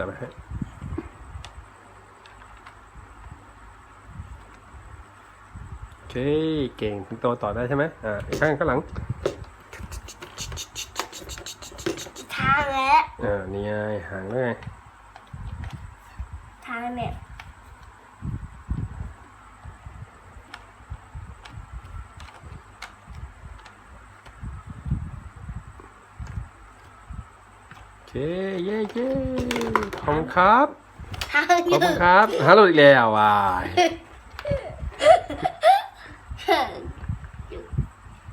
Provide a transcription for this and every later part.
จับไปให้โอเค เก่งถึงโตต่อได้ใช่ไหมอ่าอีกข้างข้างหลังทางแล้วอ่านี่ไงหางด้วยไงทางเนี่ เคเย้เย้ขอบคุณครับทางขอบอยู่คุณครับฮัลโหลอีกแล้ววาย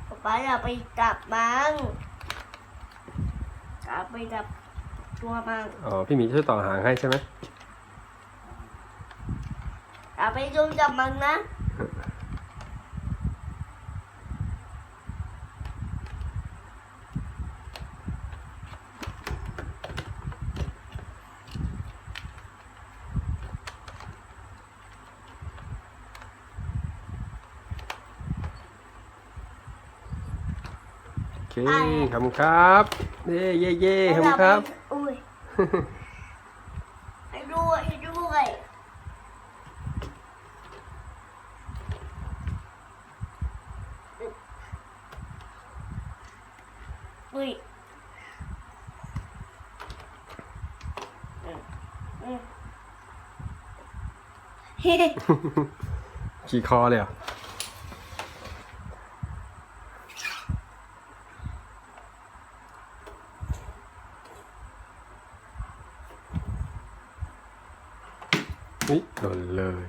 ป๊าป๊าอย่าไปจับมันอย่าไปจับตัวมันอ๋อพี่หมีช่วยต่อหางให้ใช่ไหมอย่าไปยุ่งจับมันนะ ขอบคุณครับ เย้เย้เย้ขอบคุณครับอุ้ยให้ด้วยให้ด้วยอุ้ยอืมอืมเฮ้ขี่คอเลยเหรอุ๊บโดนเลย